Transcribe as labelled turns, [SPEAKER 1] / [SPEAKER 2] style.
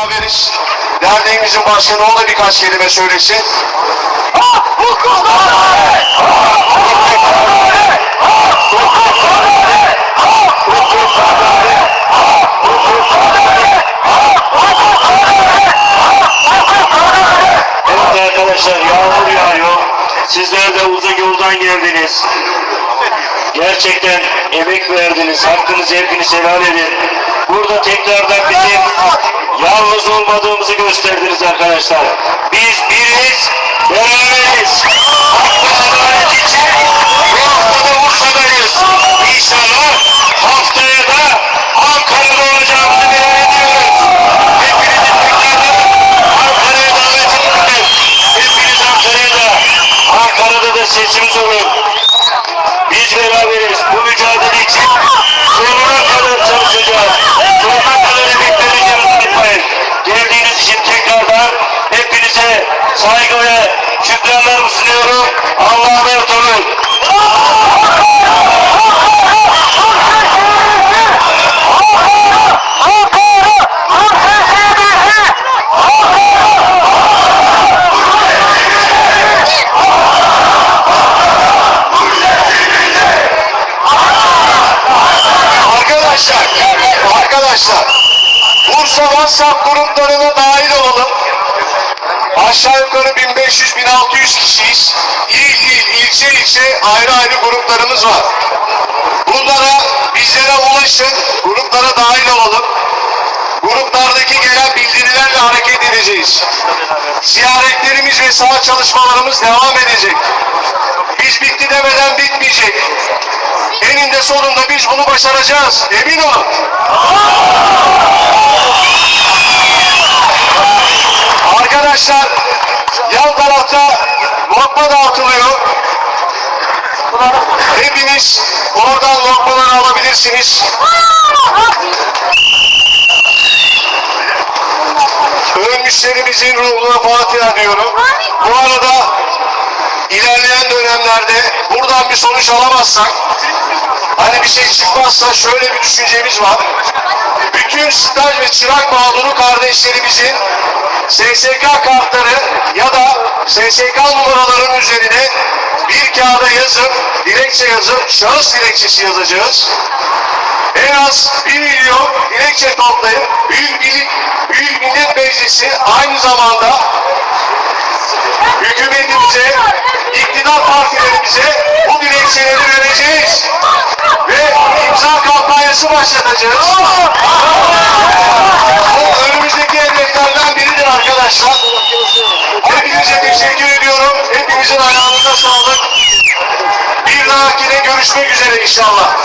[SPEAKER 1] beraberiz. Derneğimizin başkanı o da birkaç kelime söylesin.
[SPEAKER 2] Evet arkadaşlar yağmur yağıyor. Sizler de uzun yoldan geldiniz. Gerçekten emek verdiniz. Hakkınızı hepiniz helal edin. Burada tekrardan bizim olmadığımızı gösterdiniz arkadaşlar. Biz biriz, beraberiz. Hak saygı ve şükranlarımı sunuyorum. Allah'a emanet olun.
[SPEAKER 1] Arkadaşlar, arkadaşlar, Bursa WhatsApp gruplarına dahil olalım. Aşağı yukarı 1500-1600 kişiyiz. İl il, ilçe ilçe ayrı ayrı gruplarımız var. Bunlara bizlere ulaşın, gruplara dahil olalım. Gruplardaki gelen bildirilerle hareket edeceğiz. Ziyaretlerimiz ve saha çalışmalarımız devam edecek. Biz bitti demeden bitmeyecek. Eninde sonunda biz bunu başaracağız. Emin olun. Hepiniz oradan lokmaları alabilirsiniz. Ölmüşlerimizin ruhuna Fatiha diyorum. Bu arada ilerleyen dönemlerde buradan bir sonuç alamazsak hani bir şey çıkmazsa şöyle bir düşüncemiz var. Bütün staj ve çırak mağduru kardeşlerimizin SSK kartları ya da SSK numaralarının üzerine bir kağıda yazıp dilekçe yazıp şahıs dilekçesi yazacağız. En az 1 milyon dilekçe toplayıp Büyük, Millet, Büyük Millet Meclisi aynı zamanda hükümetimize, iktidar partilerimize bu dilekçeleri vereceğiz. Ve imza kampanyası başlatacağız. Teşekkür ediyorum. Hepinizin ayağınıza sağlık. Bir dahakine görüşmek üzere inşallah.